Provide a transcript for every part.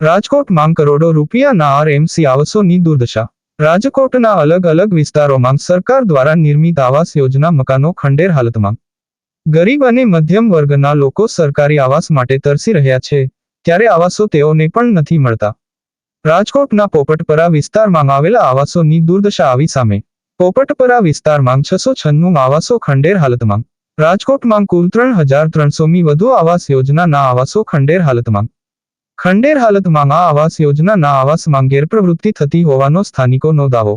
રાજકોટ માંગ કરોડો રૂપિયાના આરએમસી આવાસોની દુર્દશા. રાજકોટના અલગ અલગ વિસ્તારોમાં સરકાર દ્વારા નિર્મિત આવાસ યોજના મકાનો ખંડેર હાલતમાં. ગરીબ અને મધ્યમ વર્ગના લોકો સરકારી આવાસ માટે તરસી રહ્યા છે, ત્યારે આવાસો તેઓને પણ નથી મળતા. રાજકોટના પોપટપરા વિસ્તારમાં આવેલા આવાસોની દુર્દશા આવી સામે. પોપટપરા વિસ્તારમાં છસો છન્નું આવાસો ખંડેર હાલતમાં. રાજકોટમાં કુલ ત્રણ હજાર ત્રણસોમી વધુ આવાસ યોજનાના આવાસો ખંડેર હાલતમાં. ખંડેર હાલતમાં આ આવાસ યોજનાના આવાસમાં ગેરપ્રવૃત્તિ થતી હોવાનો સ્થાનિકોનો દાવો.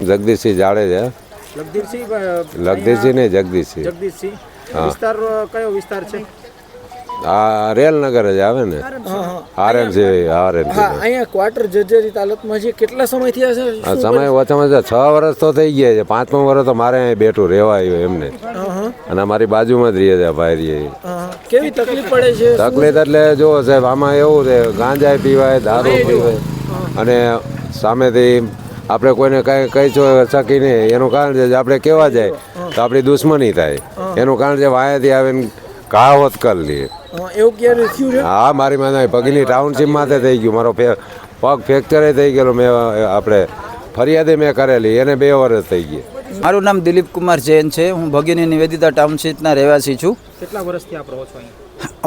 જગદીશસિંહ જાડેજા. લગદીશસિંહ ને જગદીશસિંહ. જગદીશસિંહ. વિસ્તાર કયો વિસ્તાર છે? આ રેલનગર જ આવે ને? આરએમસી હા. આરએમસી અહીંયા ક્વાર્ટર જર્જરિત હાલતમાં છે કેટલા સમયથી થયા છે? સમય ઓછામાં ઓછા છ વર્ષ તો થઈ ગયા છે. પાંચમો વર્ષ તો મારે અહીં બેઠું રહેવા આવ્યું એમને હા, હા, અને અમારી બાજુમાં જ રહીએ છે ભાઈ રહીએ કેવી તકલીફ પડે છે? તકલીફ એટલે જો સાહેબ આમાં એવું છે ગાંજા પીવાય દારૂ પીવાય. અને સામેથી આપણે કોઈને કાંઈ કહી શકી નહીં. એનું કારણ છે આપણે કહેવા જાય તો આપણી દુશ્મની થાય. એનું કારણ છે વાયાથી આવીને કહાવત કરી લઈએ હા, એવું ક્યારે થયું છે? હા મારી માથે પગની ટાઉનશીપ માથે થઈ ગયું. મારો પગ ફ્રેક્ચરે થઈ ગયેલો. મેં આપણે ફરિયાદે મેં કરેલી. એને બે વર્ષ થઈ ગયા. મારું નામ દિલીપ કુમાર જૈન છે. હું ભગીની નિવેદિતા ટાઉનશીપના રહેવાસી છું. કેટલા વર્ષથી આપ રહો છો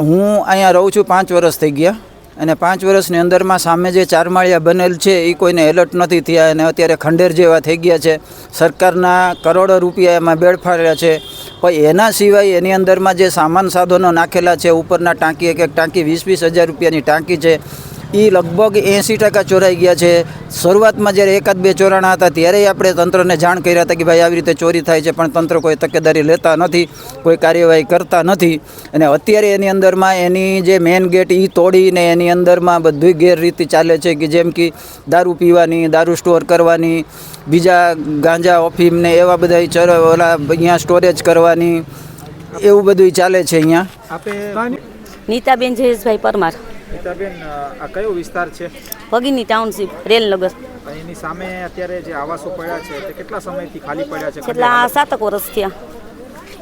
હું અહીંયા રહું છું પાંચ વર્ષ થઈ ગયા. અને પાંચ વર્ષની અંદરમાં સામે જે ચારમાળિયા બનેલ છે એ કોઈને એલર્ટ નથી થયા અને અત્યારે ખંડેર જેવા થઈ ગયા છે. સરકારના કરોડો રૂપિયા એમાં બેડફાડ્યા છે. પણ એના સિવાય એની અંદરમાં જે સામાન સાધનો નાખેલા છે ઉપરના ટાંકી એક એક ટાંકી વીસ વીસ હજાર રૂપિયાની ટાંકી છે. એ લગભગ એંસી ટકા ચોરાઈ ગયા છે. શરૂઆતમાં જ્યારે એકાદ બે ચોરાણા હતા ત્યારે આપણે તંત્રને જાણ કર્યા હતા કે ભાઈ આવી રીતે ચોરી થાય છે પણ તંત્ર કોઈ તકેદારી લેતા નથી કોઈ કાર્યવાહી કરતા નથી. અને અત્યારે એની અંદરમાં એની જે મેઇન ગેટ એ તોડીને એની અંદરમાં બધી ગેરરીતિ ચાલે છે કે જેમ કે દારૂ પીવાની દારૂ સ્ટોર કરવાની બીજા ગાંજા ઓફીમ ને એવા બધા ચર ઓલા અહીંયા સ્ટોરેજ કરવાની એવું બધું ચાલે છે અહીંયા. આપે નીતાબેન જયેશભાઈ પરમાર. નીતાબેન આ કયો વિસ્તાર છે? ભગીની ટાઉનશીપ રેલનગર એની સામે અત્યારે જે આવાસો પડ્યા છે તે કેટલા સમયથી ખાલી પડ્યા છે? કેટલા સાતક વર્ષ થયા.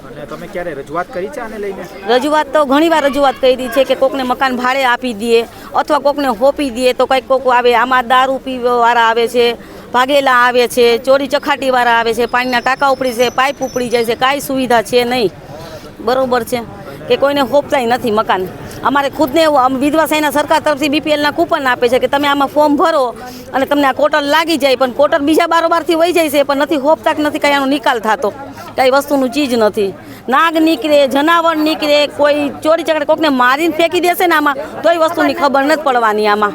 અને તમે ક્યારે રજૂઆત કરી છે આને લઈને? રજૂઆત તો ઘણીવાર રજૂઆત કરી છે કે કોકને મકાન ભાડે આપી દઈએ અથવા કોકને હોપી દઈએ તો કંઈક કોક આવે આમાં દારૂ પીવાવાળા આવે છે ભાગેલા આવે છે ચોરી ચખાટીવાળા આવે છે પાણીના ટાંકા ઉપડી છે પાઇપ ઉપડી જાય છે કાંઈ સુવિધા છે નહીં. બરોબર છે કે કોઈને હોપતાય નથી મકાન. અમારે ખુદને વિધવા સહાયના સરકાર તરફથી બીપીએલના કૂપન આપે છે કે તમે આમાં ફોર્મ ભરો અને તમને આ કોટર લાગી જાય, પણ કોટર બીજા બારોબારથી વહી જાય છે, પણ નથી હોપતા કે નથી કાંઈ આનો નિકાલ થતો. કાંઈ વસ્તુનું ચીજ નથી. નાગ નીકળે, જનાવર નીકળે, કોઈ ચોરી ચકડે કોકને મારીને ફેંકી દેશે ને આમાં, તોય વસ્તુની ખબર નથી પડવાની આમાં.